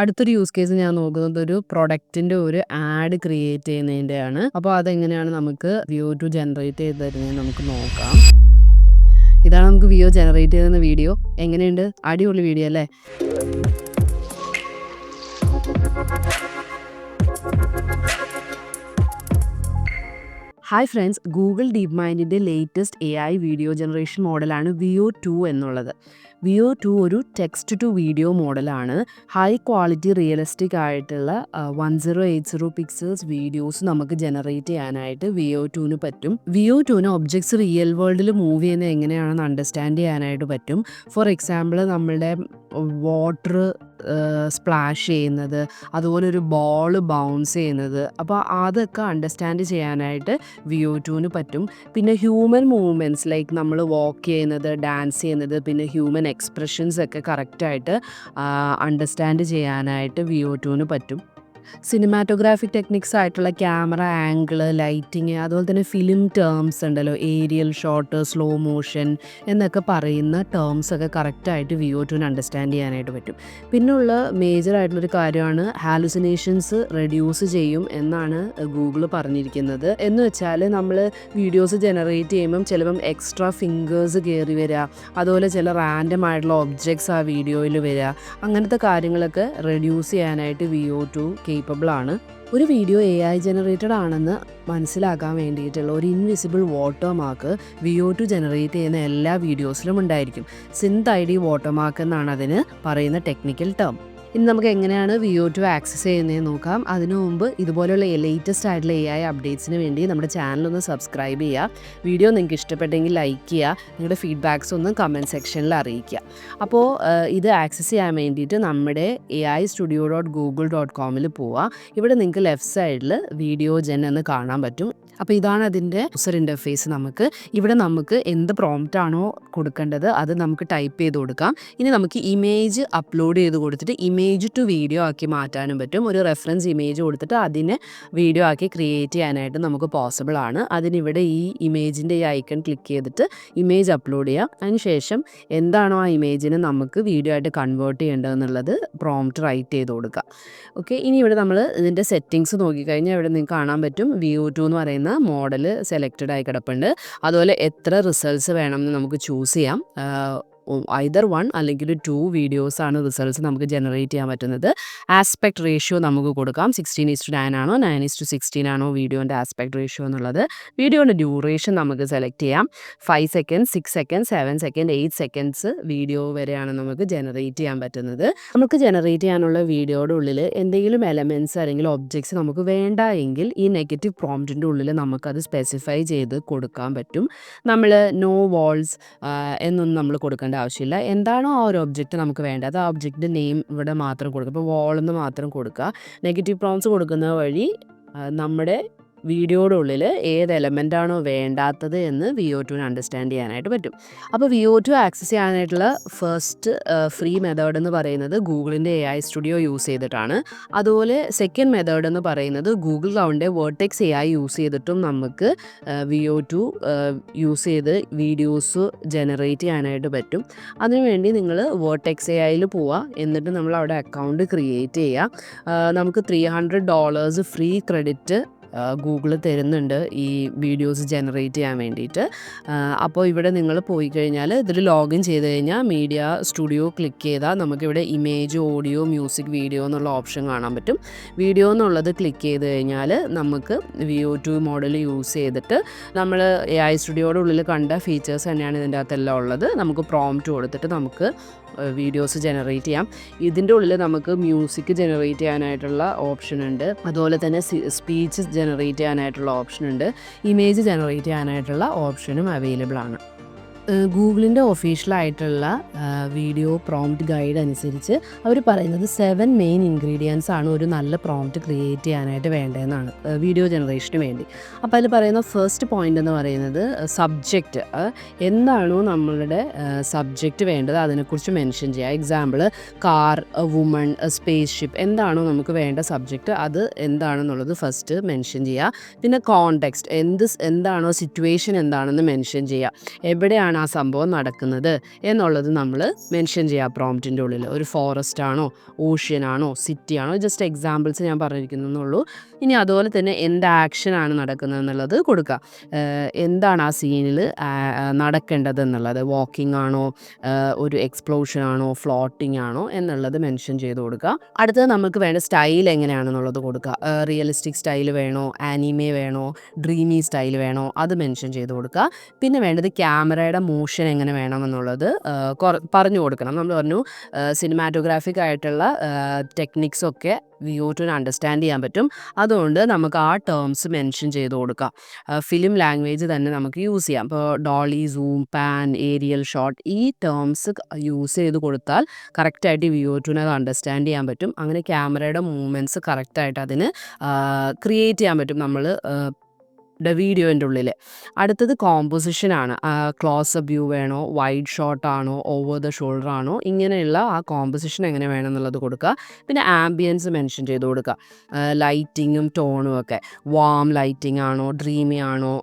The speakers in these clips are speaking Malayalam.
അടുത്തൊരു യൂസ് കേസ് ഞാൻ നോക്കുന്നത് ഒരു പ്രൊഡക്റ്റിന്റെ ഒരു ആഡ് ക്രിയേറ്റ് ചെയ്യുന്നതിന്റെയാണ് അപ്പോൾ അതെങ്ങനെയാണ് നമുക്ക് വ്യൂ ടു ജനറേറ്റ് ചെയ്ത് തരുന്നത് നമുക്ക് നോക്കാം. ഇതാണ് നമുക്ക് വ്യൂ ജനറേറ്റ് ചെയ്യുന്ന വീഡിയോ എങ്ങനെയുണ്ട്? അടിപൊളി വീഡിയോ അല്ലേ? Hi friends Google deep മൈൻഡിന്റെ latest A I video generation മോഡലാണ് വിയോ ടു എന്നുള്ളത്. വിയോ ടു ഒരു ടെക്സ്റ്റ് ടു വീഡിയോ മോഡലാണ്. ഹൈ ക്വാളിറ്റി റിയലിസ്റ്റിക് ആയിട്ടുള്ള one zero eight zero pixels videos നമുക്ക് ജനറേറ്റ് ചെയ്യാനായിട്ട് വിയോ ടുവിന് പറ്റും. വിയോ ടുവിന് ഒബ്ജക്ട്സ് റിയൽ വേൾഡിൽ മൂവ് ചെയ്യുന്നത് എങ്ങനെയാണെന്ന് അണ്ടർസ്റ്റാൻഡ് ചെയ്യാനായിട്ട് പറ്റും. ഫോർ എക്സാമ്പിൾ നമ്മളുടെ വാട്ടർ സ്പ്ലാഷ് ചെയ്യുന്നത് അതുപോലെ ഒരു ബോൾ ബൗൺസ് ചെയ്യുന്നത്. അപ്പോൾ അതൊക്കെ അണ്ടർസ്റ്റാൻഡ് ചെയ്യാനായിട്ട് വിയോ ടുവിന് പറ്റും. പിന്നെ ഹ്യൂമൻ മൂവ്മെന്റ്സ് ലൈക്ക് നമ്മൾ വാക്ക് ചെയ്യുന്നത് ഡാൻസ് ചെയ്യുന്നത് പിന്നെ ഹ്യൂമൻ എക്സ്പ്രഷൻസ് ഒക്കെ കറക്റ്റായിട്ട് അണ്ടർസ്റ്റാൻഡ് ചെയ്യാനായിട്ട് വിയോ ടുവിന് പറ്റും. സിനിമാറ്റോഗ്രാഫിക് ടെക്നിക്സ് ആയിട്ടുള്ള ക്യാമറ ആംഗിൾ ലൈറ്റിങ് അതുപോലെ തന്നെ ഫിലിം ടേംസ് ഉണ്ടല്ലോ. ഏരിയൽ ഷോട്ട് സ്ലോ മോഷൻ എന്നൊക്കെ പറയുന്ന ടേംസ് ഒക്കെ കറക്റ്റായിട്ട് വിയോ ടുവിന് അണ്ടർസ്റ്റാൻഡ് ചെയ്യാനായിട്ട് പറ്റും. പിന്നുള്ള മേജർ ആയിട്ടുള്ളൊരു കാര്യമാണ് ഹാലുസിനേഷൻസ് റെഡ്യൂസ് ചെയ്യും എന്നാണ് ഗൂഗിൾ പറഞ്ഞിരിക്കുന്നത്. എന്ന് വെച്ചാൽ നമ്മൾ വീഡിയോസ് ജനറേറ്റ് ചെയ്യുമ്പം ചിലപ്പം എക്സ്ട്രാ ഫിംഗേഴ്സ് കയറി വരിക അതുപോലെ ചില റാൻഡം ആയിട്ടുള്ള ഒബ്ജക്ട്സ് ആ വീഡിയോയിൽ വരിക അങ്ങനത്തെ കാര്യങ്ങളൊക്കെ റെഡ്യൂസ് ചെയ്യാനായിട്ട് വിയോ ടു കേപ്പബിൾ ആണ്. ഒരു വീഡിയോ എ ഐ ജനറേറ്റഡ് ആണെന്ന് മനസ്സിലാക്കാൻ വേണ്ടിയിട്ടുള്ള ഒരു invisible watermark Veo two generate ചെയ്യുന്ന എല്ലാ വീഡിയോസിലും ഉണ്ടായിരിക്കും. SynthID watermark എന്നാണ് അതിന് പറയുന്ന ടെക്നിക്കൽ ടേം ഇനി നമുക്ക് എങ്ങനെയാണ് വിയോ ടു ആക്സസ് ചെയ്യുന്നതെന്ന് നോക്കാം. അതിനു മുമ്പ് ഇതുപോലെയുള്ള ലേറ്റസ്റ്റ് ആയിട്ടുള്ള എ ഐ അപ്ഡേറ്റ്സിന് വേണ്ടി നമ്മുടെ ചാനലൊന്ന് സബ്സ്ക്രൈബ് ചെയ്യുക. വീഡിയോ നിങ്ങൾക്ക് ഇഷ്ടപ്പെട്ടെങ്കിൽ ലൈക്ക് ചെയ്യുക. നിങ്ങളുടെ ഫീഡ്ബാക്സ് ഒന്ന് കമന്റ് സെക്ഷനിൽ അറിയിക്കുക. അപ്പോൾ ഇത് ആക്സസ് ചെയ്യാൻ വേണ്ടിയിട്ട് നമ്മുടെ A I studio dot Google dot കോമിൽ പോവുക ഇവിടെ നിങ്ങൾക്ക് ലെഫ്റ്റ് സൈഡിൽ വീഡിയോ ജെൻ എന്ന് കാണാൻ പറ്റും. അപ്പോൾ ഇതാണ് അതിന്റെ യൂസർ ഇന്റർഫേസ് നമുക്ക്. ഇവിടെ നമുക്ക് എന്ത് പ്രോംപ്റ്റ് ആണോ കൊടുക്കേണ്ടത് അത് നമുക്ക് ടൈപ്പ് ചെയ്ത് കൊടുക്കാം. ഇനി നമുക്ക് ഇമേജ് അപ്ലോഡ് ചെയ്ത് കൊടുത്തിട്ട് ഇമേജ് ടു വീഡിയോ ആക്കി മാറ്റാനും പറ്റും. ഒരു റെഫറൻസ് ഇമേജ് കൊടുത്തിട്ട് അതിനെ വീഡിയോ ആക്കി ക്രിയേറ്റ് ചെയ്യാനായിട്ട് നമുക്ക് പോസിബിൾ ആണ്. അതിനിവിടെ ഈ ഇമേജിന്റെ ഈ ഐക്കൺ ക്ലിക്ക് ചെയ്തിട്ട് ഇമേജ് അപ്ലോഡ് ചെയ്യാം. അതിനുശേഷം എന്താണോ ആ ഇമേജിനെ നമുക്ക് വീഡിയോ ആയിട്ട് കൺവേർട്ട് ചെയ്യേണ്ടതെന്നുള്ളത് പ്രോംപ്റ്റ് റൈറ്റ് ചെയ്ത് കൊടുക്കുക ഓക്കെ ഇനി ഇവിടെ നമ്മൾ ഇതിന്റെ സെറ്റിങ്സ് നോക്കിക്കഴിഞ്ഞാൽ ഇവിടെ നിങ്ങൾക്ക് കാണാൻ പറ്റും. വ്യൂ ടു എന്ന് പറയുന്ന മോഡൽ സെലക്റ്റഡ് ആയി കിടപ്പുണ്ട്. അതുപോലെ എത്ര റിസൾട്ട്സ് വേണമെന്ന് നമുക്ക് ചൂസ് ചെയ്യാം. ഐദർ വൺ അല്ലെങ്കിൽ ടു വീഡിയോസാണ് റിസൾട്ട്സ് നമുക്ക് ജനറേറ്റ് ചെയ്യാൻ പറ്റുന്നത്. ആസ്പെക്ട് റേഷ്യോ നമുക്ക് കൊടുക്കാം. സിക്സ്റ്റീൻ ഇസ്റ്റു നയൻ ആണോ നയൻ ഇസ്റ്റു സിക്സ്റ്റീൻ ആണോ വീഡിയോന്റെ ആസ്പെക്ട് റേഷ്യോ എന്നുള്ളത്. വീഡിയോന്റെ ഡ്യൂറേഷൻ നമുക്ക് സെലക്ട് ചെയ്യാം. Five second six second seven second eight seconds video വരെയാണ് നമുക്ക് ജനറേറ്റ് ചെയ്യാൻ പറ്റുന്നത്. നമുക്ക് ജനറേറ്റ് ചെയ്യാനുള്ള വീഡിയോയുടെ ഉള്ളിൽ എന്തെങ്കിലും എലമെന്റ്സ് അല്ലെങ്കിൽ ഒബ്ജക്ട്സ് നമുക്ക് വേണ്ട എങ്കിൽ ഈ നെഗറ്റീവ് പ്രോംപ്റ്റിന്റെ ഉള്ളിൽ നമുക്കത് സ്പെസിഫൈ ചെയ്ത് കൊടുക്കാൻ പറ്റും. നമ്മൾ നോ വാൾസ് എന്നൊന്നും നമ്മൾ കൊടുക്കേണ്ട. ആവശ്യമില്ല. എന്താണോ ആ ഒരു ഒബ്ജക്റ്റ് നമുക്ക് വേണ്ടത്. ആ ഒബ്ജക്റ്റിന്റെ നെയിം ഇവിടെ മാത്രം കൊടുക്കുക. ഇപ്പോൾ വോളെന്ന് മാത്രം കൊടുക്കുക. നെഗറ്റീവ് പ്രോംസ് കൊടുക്കുന്ന വഴി നമ്മുടെ വീഡിയോയുടെ ഉള്ളിൽ ഏത് എലമെന്റാണോ വേണ്ടാത്തത് എന്ന് വി ഒ ടുവിന് അണ്ടർസ്റ്റാൻഡ് ചെയ്യാനായിട്ട് പറ്റും. അപ്പോൾ വി ഒ ടു ആക്സസ് ചെയ്യാനായിട്ടുള്ള ഫസ്റ്റ് ഫ്രീ മെത്തേഡ് എന്ന് പറയുന്നത് ഗൂഗിളിന്റെ എ ഐ സ്റ്റുഡിയോ യൂസ് ചെയ്തിട്ടാണ്. അതുപോലെ സെക്കൻഡ് മെത്തേഡ് എന്ന് പറയുന്നത് ഗൂഗിൾ ക്ലൗഡിന്റെ വേർട്ടെക്സ് എ ഐ യൂസ് ചെയ്തിട്ടും നമുക്ക് വി ഒ ടു യൂസ് ചെയ്ത് വീഡിയോസ് ജനറേറ്റ് ചെയ്യാനായിട്ട് പറ്റും. അതിനുവേണ്ടി നിങ്ങൾ വേർട്ടെക്സ് എ ഐയിൽ പോവുക എന്നിട്ട് നമ്മൾ അവിടെ അക്കൗണ്ട് ക്രിയേറ്റ് ചെയ്യുക നമുക്ക് three hundred dollars free credit Google തരുന്നുണ്ട് ഈ വീഡിയോസ് ജനറേറ്റ് ചെയ്യാൻ വേണ്ടിയിട്ട്. അപ്പോൾ ഇവിടെ നിങ്ങൾ പോയി കഴിഞ്ഞാൽ ഇതിൽ ലോഗിൻ ചെയ്ത് കഴിഞ്ഞാൽ മീഡിയ സ്റ്റുഡിയോ ക്ലിക്ക് ചെയ്താൽ നമുക്കിവിടെ ഇമേജ് ഓഡിയോ മ്യൂസിക് വീഡിയോ എന്നുള്ള ഓപ്ഷൻ കാണാൻ പറ്റും. വീഡിയോ എന്നുള്ളത് ക്ലിക്ക് ചെയ്ത് കഴിഞ്ഞാൽ നമുക്ക് വിയോ ടു മോഡൽ യൂസ് ചെയ്തിട്ട് നമ്മൾ എ ഐ സ്റ്റുഡിയോയുടെ ഉള്ളിൽ കണ്ട ഫീച്ചേഴ്സ് തന്നെയാണ് ഇതിന്റെ അകത്തെല്ലാം ഉള്ളത്. നമുക്ക് പ്രോംപ്റ്റ് കൊടുത്തിട്ട് നമുക്ക് വീഡിയോസ് ജനറേറ്റ് ചെയ്യാം. ഇതിന്റെ ഉള്ളിൽ നമുക്ക് മ്യൂസിക് ജനറേറ്റ് ചെയ്യാനായിട്ടുള്ള ഓപ്ഷൻ ഉണ്ട്. അതുപോലെ തന്നെ സ്പീച്ച് ജനറേറ്റ് ചെയ്യാനായിട്ടുള്ള ഓപ്ഷൻ ഉണ്ട്. ഇമേജ് ജനറേറ്റ് ചെയ്യാനായിട്ടുള്ള ഓപ്ഷനും അവൈലബിൾ ആണ്. ഗൂഗിളിന്റെ ഒഫീഷ്യലായിട്ടുള്ള വീഡിയോ പ്രോംപ്റ്റ് ഗൈഡ് അനുസരിച്ച് അവർ പറയുന്നത് സെവൻ മെയിൻ ഇൻഗ്രീഡിയൻസ് ആണ് ഒരു നല്ല പ്രോംപ്റ്റ് ക്രിയേറ്റ് ചെയ്യാനായിട്ട് വേണ്ടതെന്നാണ് വീഡിയോ ജനറേഷന് വേണ്ടി. അപ്പോൾ അതിൽ പറയുന്ന ഫസ്റ്റ് പോയിന്റ് എന്ന് പറയുന്നത് സബ്ജക്റ്റ് എന്താണോ നമ്മളുടെ സബ്ജക്റ്റ് വേണ്ടത് അതിനെക്കുറിച്ച് മെൻഷൻ ചെയ്യുക. Example car woman space ship എന്താണോ നമുക്ക് വേണ്ട സബ്ജക്റ്റ് അത് എന്താണെന്നുള്ളത് ഫസ്റ്റ് മെൻഷൻ ചെയ്യുക. പിന്നെ കോണ്ടെക്സ്റ്റ് എന്ത് എന്താണോ സിറ്റുവേഷൻ എന്താണെന്ന് മെൻഷൻ ചെയ്യുക. എവിടെയാണ് ആ സംഭവം നടക്കുന്നത് എന്നുള്ളത് നമ്മൾ മെൻഷൻ ചെയ്യുക പ്രോംപ്റ്റിന്റെ ഉള്ളിൽ ഒരു ഫോറസ്റ്റ് ആണോ ഓഷ്യൻ ആണോ സിറ്റി ആണോ? ജസ്റ്റ് എക്സാമ്പിൾസ് ഞാൻ പറഞ്ഞിരിക്കുന്നുള്ളൂ ഇനി അതുപോലെ തന്നെ എന്ത് ആക്ഷനാണ് നടക്കുന്നത് എന്നുള്ളത് കൊടുക്കുക എന്താണ് ആ സീനിൽ നടക്കേണ്ടത് എന്നുള്ളത് വാക്കിംഗ് ആണോ ഒരു എക്സ്പ്ലോഷൻ ആണോ ഫ്ലോട്ടിംഗ് ആണോ എന്നുള്ളത് മെൻഷൻ ചെയ്ത് കൊടുക്കുക. അടുത്തത് നമുക്ക് വേണ്ട സ്റ്റൈൽ എങ്ങനെയാണെന്നുള്ളത് കൊടുക്കുക. റിയലിസ്റ്റിക് സ്റ്റൈൽ വേണോ ആനിമേ വേണോ ഡ്രീമി സ്റ്റൈൽ വേണോ അത് മെൻഷൻ ചെയ്ത് കൊടുക്കുക. പിന്നെ വേണ്ടത് ക്യാമറയുടെ മോഷൻ എങ്ങനെ വേണമെന്നുള്ളത് പറഞ്ഞു കൊടുക്കണം. നമ്മൾ പറഞ്ഞു സിനിമാറ്റോഗ്രാഫിക് ആയിട്ടുള്ള ടെക്നിക്സ് ഒക്കെ വ്യൂ ടുന് അണ്ടർസ്റ്റാൻഡ് ചെയ്യാൻ പറ്റും. അതുകൊണ്ട് നമുക്ക് ആ ടേംസ് മെൻഷൻ ചെയ്ത് കൊടുക്കാം. ഫിലിം ലാംഗ്വേജ് തന്നെ നമുക്ക് യൂസ് ചെയ്യാം. ഇപ്പോൾ dolly zoom pan aerial shot ഈ ടേംസ് യൂസ് ചെയ്ത് കൊടുത്താൽ കറക്റ്റായിട്ട് വ്യൂ ടുന് അത് അണ്ടർസ്റ്റാൻഡ് ചെയ്യാൻ പറ്റും. അങ്ങനെ ക്യാമറയുടെ മൂവ്മെന്റ്സ് കറക്റ്റായിട്ട് അതിന് ക്രിയേറ്റ് ചെയ്യാൻ പറ്റും. നമ്മൾ വീഡിയോന്റെ ഉള്ളിൽ അടുത്തത് കോമ്പോസിഷൻ ആണ്. ക്ലോസ് അപ്പ് വ്യൂ വേണോ? വൈഡ് ഷോട്ട് ആണോ? ഓവർ ദ ഷോൾഡർ ആണോ? ഇങ്ങനെയുള്ള ആ കോമ്പോസിഷൻ എങ്ങനെ വേണം എന്നുള്ളത് കൊടുക്കുക. പിന്നെ ആംബിയൻസ് മെൻഷൻ ചെയ്ത് കൊടുക്കുക. ലൈറ്റിങ്ങും ടോണും ഒക്കെ. വാം ലൈറ്റിംഗ് ആണോ? ഡ്രീമി ആണോ?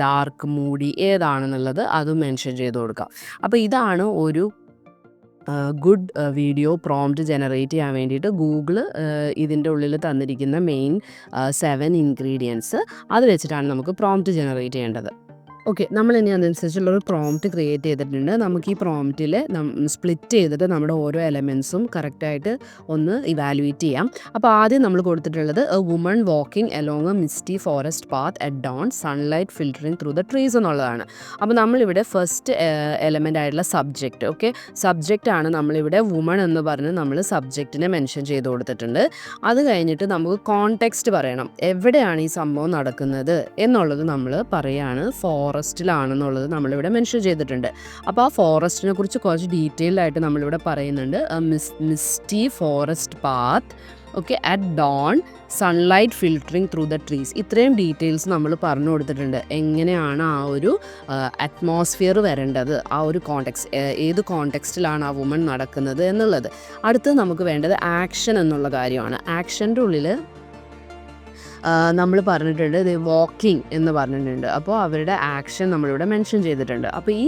ഡാർക്ക് മൂടി ഏതാണെന്നുള്ളത് അതും മെൻഷൻ ചെയ്ത് കൊടുക്കുക. അപ്പോൾ ഇതാണ് ഒരു ഗുഡ് വീഡിയോ പ്രോംപ്റ്റ് ജനറേറ്റ് ചെയ്യാൻ വേണ്ടിയിട്ട് ഗൂഗിൾ ഇതിന്റെ ഉള്ളിൽ തന്നിരിക്കുന്ന മെയിൻ സെവൻ ഇൻഗ്രീഡിയൻസ് അത് വെച്ചിട്ടാണ് നമുക്ക് പ്രോംപ്റ്റ് ജനറേറ്റ് ചെയ്യേണ്ടത്. ഓക്കെ നമ്മൾ ഇനി അതനുസരിച്ചുള്ള ഒരു പ്രോംപ്റ്റ് ക്രിയേറ്റ് ചെയ്തിട്ടുണ്ട്. നമുക്ക് ഈ പ്രോംപ്റ്റിൽ സ്പ്ലിറ്റ് ചെയ്തിട്ട് നമ്മുടെ ഓരോ എലമെൻസും കറക്റ്റായിട്ട് ഒന്ന് ഇവാലുവേറ്റ് ചെയ്യാം. അപ്പോൾ ആദ്യം നമ്മൾ കൊടുത്തിട്ടുള്ളത് a woman walking along a misty forest path at dawn sunlight filtering through the trees എന്നുള്ളതാണ്. അപ്പോൾ നമ്മളിവിടെ ഫസ്റ്റ് എലമെന്റ് ആയിട്ടുള്ള സബ്ജക്റ്റ് ഓക്കെ സബ്ജക്റ്റ് ആണ് നമ്മളിവിടെ വുമൺ എന്ന് പറഞ്ഞ് നമ്മൾ സബ്ജക്റ്റിനെ മെൻഷൻ ചെയ്ത് കൊടുത്തിട്ടുണ്ട്. അത് കഴിഞ്ഞിട്ട് നമുക്ക് കോണ്ടെക്സ്റ്റ് പറയണം. എവിടെയാണ് ഈ സംഭവം നടക്കുന്നത് എന്നുള്ളത് നമ്മൾ പറയാണ് ഫോറസ്റ്റിലാണെന്നുള്ളത് നമ്മളിവിടെ മെൻഷൻ ചെയ്തിട്ടുണ്ട്. അപ്പോൾ ആ ഫോറസ്റ്റിനെ കുറിച്ച് കുറച്ച് ഡീറ്റെയിൽഡ് ആയിട്ട് നമ്മളിവിടെ പറയുന്നുണ്ട്. Miss misty forest path okay at dawn sunlight filtering through the trees. ഇത്രയും ഡീറ്റെയിൽസ് നമ്മൾ പറഞ്ഞു കൊടുത്തിട്ടുണ്ട്. എങ്ങനെയാണ് ആ ഒരു അറ്റ്മോസ്ഫിയർ വരേണ്ടത്? ആ ഒരു കോണ്ടെക്സ്റ്റ് ഏത് കോണ്ടെക്സ്റ്റിലാണ് ആ വുമൺ നടക്കുന്നത് എന്നുള്ളത്. അടുത്തത് നമുക്ക് വേണ്ടത് ആക്ഷൻ എന്നുള്ള കാര്യമാണ്. ആക്ഷന്റെ ഉള്ളിൽ നമ്മൾ പറഞ്ഞിട്ടുണ്ട് ദ വാക്കിംഗ് എന്ന് പറഞ്ഞിട്ടുണ്ട്. അപ്പോൾ അവരുടെ ആക്ഷൻ നമ്മളിവിടെ മെൻഷൻ ചെയ്തിട്ടുണ്ട്. അപ്പോൾ ഈ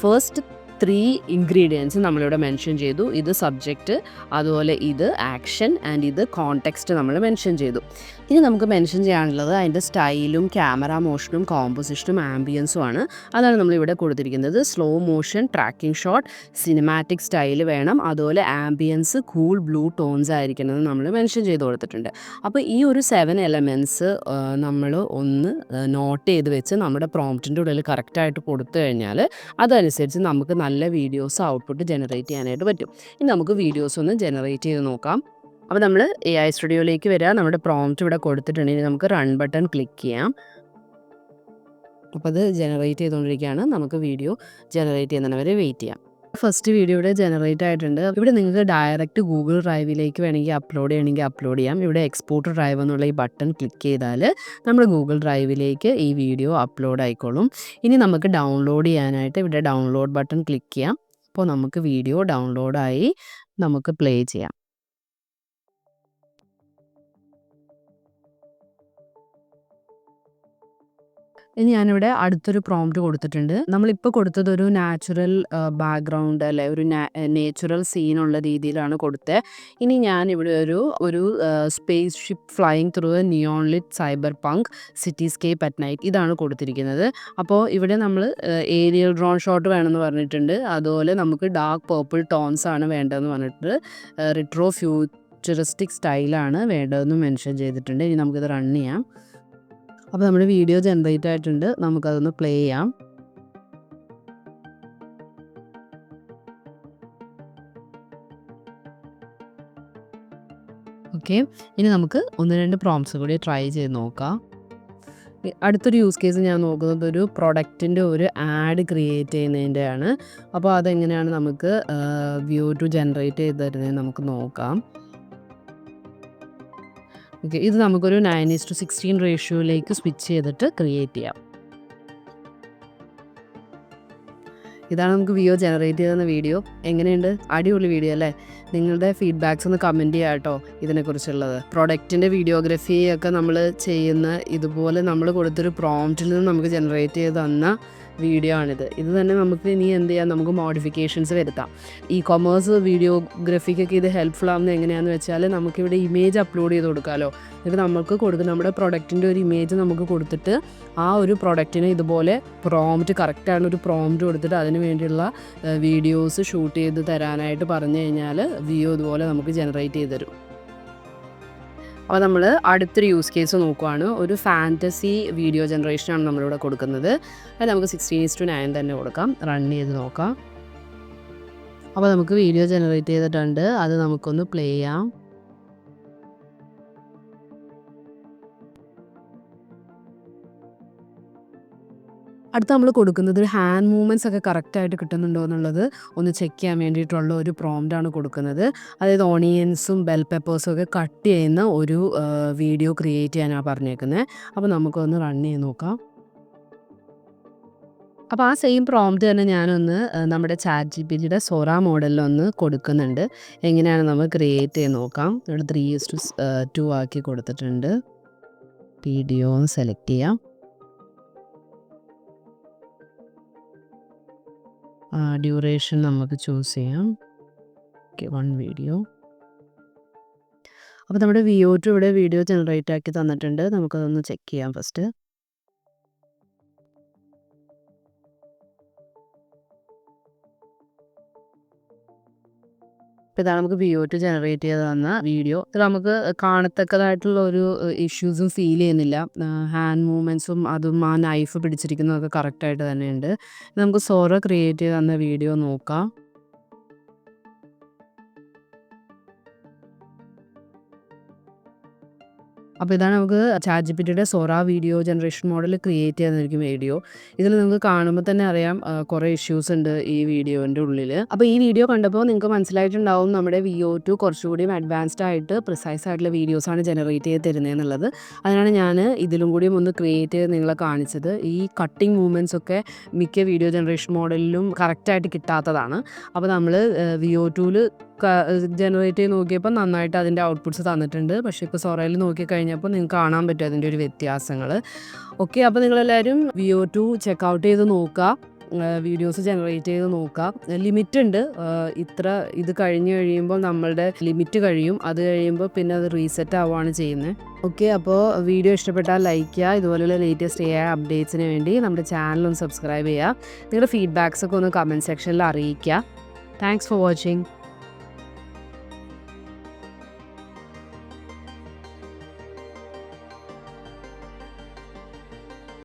ഫസ്റ്റ് ത്രീ ഇൻഗ്രീഡിയൻസ് നമ്മളിവിടെ മെൻഷൻ ചെയ്തു. ഇത് സബ്ജക്റ്റ് അതുപോലെ ഇത് ആക്ഷൻ ആൻഡ് ഇത് കോണ്ടെക്സ്റ്റ് നമ്മൾ മെൻഷൻ ചെയ്തു. ഇനി നമുക്ക് മെൻഷൻ ചെയ്യാനുള്ളത് അതിന്റെ സ്റ്റൈലും ക്യാമറ മോഷനും കോമ്പോസിഷനും ആംബിയൻസും ആണ്. അതാണ് നമ്മളിവിടെ കൊടുത്തിരിക്കുന്നത്. Slow motion tracking shot cinematic style വേണം. അതുപോലെ ആംബിയൻസ് കൂൾ ബ്ലൂ ടോൺസ് ആയിരിക്കണം നമ്മൾ മെൻഷൻ ചെയ്ത് കൊടുത്തിട്ടുണ്ട്. അപ്പോൾ ഈ ഒരു സെവൻ എലമെന്റ്സ് നമ്മൾ ഒന്ന് നോട്ട് ചെയ്ത് വെച്ച് നമ്മുടെ പ്രോംപ്റ്റിന്റെ ഉള്ളിൽ കറക്റ്റായിട്ട് കൊടുത്തു കഴിഞ്ഞാൽ അതനുസരിച്ച് നമുക്ക് നല്ല വീഡിയോസ് ഔട്ട്പുട്ട് ജനറേറ്റ് ചെയ്യാനായിട്ട് പറ്റും. ഇനി നമുക്ക് വീഡിയോസ് ഒന്ന് ജനറേറ്റ് ചെയ്ത് നോക്കാം. അപ്പോൾ നമ്മൾ എ ഐ സ്റ്റുഡിയോയിലേക്ക് വരിക നമ്മുടെ പ്രോംപ്റ്റ് ഇവിടെ കൊടുത്തിട്ടുണ്ടെങ്കിൽ നമുക്ക് റൺ ബട്ടൺ ക്ലിക്ക് ചെയ്യാം. അപ്പോൾ അത് ജനറേറ്റ് ചെയ്തുകൊണ്ടിരിക്കുകയാണ്. നമുക്ക് വീഡിയോ ജനറേറ്റ് ചെയ്യുന്നവരെ വെയിറ്റ് ചെയ്യാം. ഫസ്റ്റ് വീഡിയോ ഇവിടെ ജനറേറ്റ് ആയിട്ടുണ്ട്. ഇവിടെ നിങ്ങൾക്ക് ഡയറക്റ്റ് ഗൂഗിൾ ഡ്രൈവിലേക്ക് വേണമെങ്കിൽ അപ്ലോഡ് ചെയ്യണമെങ്കിൽ അപ്ലോഡ് ചെയ്യാം. ഇവിടെ എക്സ്പോർട്ട് ഡ്രൈവ് എന്നുള്ള ഈ ബട്ടൺ ക്ലിക്ക് ചെയ്താൽ നമ്മൾ ഗൂഗിൾ ഡ്രൈവിലേക്ക് ഈ വീഡിയോ അപ്ലോഡ് ആയിക്കോളും. ഇനി നമുക്ക് ഡൗൺലോഡ് ചെയ്യാനായിട്ട് ഇവിടെ ഡൗൺലോഡ് ബട്ടൺ ക്ലിക്ക് ചെയ്യാം. അപ്പോൾ നമുക്ക് വീഡിയോ ഡൗൺലോഡായി നമുക്ക് പ്ലേ ചെയ്യാം. ഇനി ഞാനിവിടെ അടുത്തൊരു പ്രോംപ്റ്റ് കൊടുത്തിട്ടുണ്ട്. നമ്മളിപ്പോൾ കൊടുത്തത് ഒരു നാച്ചുറൽ ബാക്ക്ഗ്രൗണ്ട് അല്ലെ ഒരു നേച്ചുറൽ സീനുള്ള രീതിയിലാണ് കൊടുത്തത് ഇനി ഞാൻ ഇവിടെ ഒരു ഒരു spaceship flying through a neon lit cyberpunk cityscape at night ഇതാണ് കൊടുത്തിരിക്കുന്നത്. അപ്പോൾ ഇവിടെ നമ്മൾ ഏരിയൽ ഡ്രോൺ ഷോട്ട് വേണമെന്ന് പറഞ്ഞിട്ടുണ്ട്. അതുപോലെ നമുക്ക് ഡാർക്ക് പേർപ്പിൾ ടോൺസ് ആണ് വേണ്ടതെന്ന് പറഞ്ഞിട്ട് റിട്രോ ഫ്യൂച്ചറിസ്റ്റിക് സ്റ്റൈലാണ് വേണ്ടതെന്ന് മെൻഷൻ ചെയ്തിട്ടുണ്ട്. ഇനി നമുക്കിത് റൺ ചെയ്യാം. അപ്പോൾ നമ്മുടെ വീഡിയോ ജനറേറ്റ് ആയിട്ടുണ്ട്. നമുക്കതൊന്ന് പ്ലേ ചെയ്യാം. ഓക്കെ ഇനി നമുക്ക് ഒന്ന് രണ്ട് പ്രോംസ് കൂടി ട്രൈ ചെയ്ത് നോക്കാം. അടുത്തൊരു യൂസ് കേസ് ഞാൻ നോക്കുന്നത് ഒരു പ്രൊഡക്റ്റിന്റെ ഒരു ആഡ് ക്രിയേറ്റ് ചെയ്യുന്നതിന്റെയാണ് അപ്പോൾ അതെങ്ങനെയാണ് നമുക്ക് വ്യൂ ടു ജനറേറ്റ് ചെയ്ത് തരുന്നത് നമുക്ക് നോക്കാം. ഓക്കെ ഇത് നമുക്കൊരു നയൻ ഈസ് ടു സിക്സ്റ്റീൻ റേഷ്യോയിലേക്ക് സ്വിച്ച് ചെയ്തിട്ട് ക്രിയേറ്റ് ചെയ്യാം. ഇതാണ് നമുക്ക് വ്യൂ ജനറേറ്റ് ചെയ്തെന്ന വീഡിയോ എങ്ങനെയുണ്ട്? അടിപൊളി വീഡിയോ അല്ലേ? നിങ്ങളുടെ ഫീഡ്ബാക്സ് ഒന്ന് കമന്റ് ചെയ്യാം കേട്ടോ ഇതിനെക്കുറിച്ചുള്ളത്. പ്രൊഡക്റ്റിന്റെ വീഡിയോഗ്രഫി ഒക്കെ നമ്മൾ ചെയ്യുന്ന ഇതുപോലെ നമ്മൾ കൊടുത്തൊരു പ്രോംപ്റ്റിൽ നിന്ന് നമുക്ക് ജനറേറ്റ് ചെയ്ത് തന്ന വീഡിയോ ആണിത്. ഇത് തന്നെ നമുക്ക് ഇനി എന്ത് ചെയ്യാം? നമുക്ക് മോഡിഫിക്കേഷൻസ് വരുത്താം. ഈ കൊമേഴ്സ് വീഡിയോഗ്രഫിക്കൊക്കെ ഇത് ഹെൽപ്ഫുൾ ആവുന്നത് എങ്ങനെയാണെന്ന് വെച്ചാൽ നമുക്കിവിടെ ഇമേജ് അപ്ലോഡ് ചെയ്ത് കൊടുക്കാമല്ലോ എന്നിട്ട് നമുക്ക് കൊടുക്കുന്ന നമ്മുടെ പ്രൊഡക്റ്റിന്റെ ഒരു ഇമേജ് നമുക്ക് കൊടുത്തിട്ട് ആ ഒരു പ്രൊഡക്റ്റിന് ഇതുപോലെ പ്രോംപ്റ്റ് കറക്റ്റാണ് ഒരു പ്രോംപ്റ്റ് കൊടുത്തിട്ട് അതിന് വേണ്ടിയുള്ള വീഡിയോസ് ഷൂട്ട് ചെയ്ത് തരാനായിട്ട് പറഞ്ഞു കഴിഞ്ഞാൽ വിയോ ഇതുപോലെ നമുക്ക് ജനറേറ്റ് ചെയ്ത് തരും. അപ്പോൾ നമ്മൾ അടുത്തൊരു യൂസ് കേസ് നോക്കുവാണ്. ഒരു ഫാന്റസി വീഡിയോ ജനറേഷനാണ് നമ്മളിവിടെ കൊടുക്കുന്നത്. അത് നമുക്ക് സിക്സ്റ്റീൻ ഈസ് ടു നയൻ തന്നെ കൊടുക്കാം. റൺ ചെയ്ത് നോക്കാം. അപ്പോൾ നമുക്ക് വീഡിയോ ജനറേറ്റ് ചെയ്തിട്ടുണ്ട്. അത് നമുക്കൊന്ന് പ്ലേ ചെയ്യാം. അടുത്ത് നമ്മൾ കൊടുക്കുന്നത് ഹാൻഡ് മൂവ്മെന്റ്സ് ഒക്കെ കറക്റ്റായിട്ട് കിട്ടുന്നുണ്ടോ എന്നുള്ളത് ഒന്ന് ചെക്ക് ചെയ്യാൻ വേണ്ടിയിട്ടുള്ള ഒരു പ്രോംറ്റാണ് കൊടുക്കുന്നത്. അതായത് ഓണിയൻസും ബെൽ പെപ്പേഴ്സും ഒക്കെ കട്ട് ചെയ്യുന്ന ഒരു വീഡിയോ ക്രിയേറ്റ് ചെയ്യാനാണ് പറഞ്ഞേക്കുന്നത് അപ്പോൾ നമുക്കൊന്ന് റൺ ചെയ്ത് നോക്കാം. അപ്പോൾ ആ സെയിം പ്രോംപ്റ്റ് തന്നെ ഞാനൊന്ന് നമ്മുടെ ചാറ്റ് ജി പി ജിയുടെ സൊറ മോഡലിലൊന്ന് കൊടുക്കുന്നുണ്ട്. എങ്ങനെയാണ് നമ്മൾ ക്രിയേറ്റ് ചെയ്ത് നോക്കാം. ഇവിടെ ത്രീ ഇസ് ടു ടു ആക്കി കൊടുത്തിട്ടുണ്ട്. വീഡിയോ ഒന്ന് സെലക്ട് ചെയ്യാം. ഡ്യൂറേഷൻ നമുക്ക് ചൂസ് ചെയ്യാം. ഓക്കെ വൺ വീഡിയോ അപ്പോൾ നമ്മുടെ വിയോ ടു ഇവിടെ വീഡിയോ ജനറേറ്റ് ആക്കി തന്നിട്ടുണ്ട്. നമുക്കതൊന്ന് ചെക്ക് ചെയ്യാം ഫസ്റ്റ് ഇതാണ് നമുക്ക് വിയോ ടു ജനറേറ്റ് ചെയ്ത് തന്ന വീഡിയോ ഇത് നമുക്ക് കാണത്തക്കതായിട്ടുള്ള ഒരു ഇഷ്യൂസും ഫീൽ ചെയ്യുന്നില്ല. ഹാൻഡ് മൂവ്മെന്റ്സും അതും ആ നൈഫ് പിടിച്ചിരിക്കുന്നതൊക്കെ കറക്റ്റായിട്ട് തന്നെയുണ്ട്. നമുക്ക് സോറ ക്രിയേറ്റ് ചെയ്ത് തന്ന വീഡിയോ നോക്കാം. അപ്പോൾ ഇതാണ് നമുക്ക് ചാറ്റ് ജി പി ടിയുടെ Sora video generation model create ചെയ്യാതിരിക്കും video. ഇതിൽ നിങ്ങൾക്ക് കാണുമ്പോൾ തന്നെ അറിയാം കുറേ ഇഷ്യൂസ് ഉണ്ട് ഈ വീഡിയോന്റെ ഉള്ളിൽ അപ്പോൾ ഈ വീഡിയോ കണ്ടപ്പോൾ നിങ്ങൾക്ക് മനസ്സിലായിട്ടുണ്ടാവും നമ്മുടെ വി ഒ ടു കുറച്ചുകൂടി അഡ്വാൻസ്ഡ് ആയിട്ട് പ്രിസൈസ് ആയിട്ടുള്ള വീഡിയോസാണ് ജനറേറ്റ് ചെയ്ത് തരുന്നത് എന്നുള്ളത് അതിനാണ് ഞാൻ ഇതിലും കൂടിയും ഒന്ന് ക്രിയേറ്റ് ചെയ്ത് നിങ്ങളെ കാണിച്ചത്. ഈ കട്ടിങ് മൂവ്മെന്റ്സ് ഒക്കെ മിക്ക വീഡിയോ ജനറേഷൻ മോഡലിലും കറക്റ്റായിട്ട് കിട്ടാത്തതാണ്. അപ്പോൾ നമ്മൾ വി ഒ ടുവിൽ ജനറേറ്റ് ചെയ്ത് നോക്കിയപ്പോൾ നന്നായിട്ട് അതിന്റെ ഔട്ട്പുട്ട്സ് തന്നിട്ടുണ്ട്. പക്ഷേ ഇപ്പോൾ സൊറയിൽ നോക്കിക്കഴിഞ്ഞപ്പോൾ നിങ്ങൾക്ക് കാണാൻ പറ്റും അതിന്റെ ഒരു വ്യത്യാസങ്ങൾ ഓക്കെ അപ്പോൾ നിങ്ങളെല്ലാവരും വിയോ ടു ചെക്കൗട്ട് ചെയ്ത് നോക്കുക. വീഡിയോസ് ജനറേറ്റ് ചെയ്ത് നോക്കുക. ലിമിറ്റ് ഉണ്ട്. ഇത്ര ഇത് കഴിഞ്ഞ് കഴിയുമ്പോൾ നമ്മളുടെ ലിമിറ്റ് കഴിയും. അത് കഴിയുമ്പോൾ പിന്നെ അത് റീസെറ്റ് ആവുകയാണ് ചെയ്യുന്നത് ഓക്കെ അപ്പോൾ വീഡിയോ ഇഷ്ടപ്പെട്ടാൽ ലൈക്ക് ചെയ്യുക. ഇതുപോലെയുള്ള ലേറ്റസ്റ്റ് എ അപ്ഡേറ്റ്സിന് വേണ്ടി നമ്മുടെ ചാനൽ ഒന്ന് സബ്സ്ക്രൈബ് ചെയ്യുക. നിങ്ങളുടെ ഫീഡ്ബാക്സ് ഒക്കെ ഒന്ന് കമന്റ് സെക്ഷനിൽ അറിയിക്കുക. Thanks for watching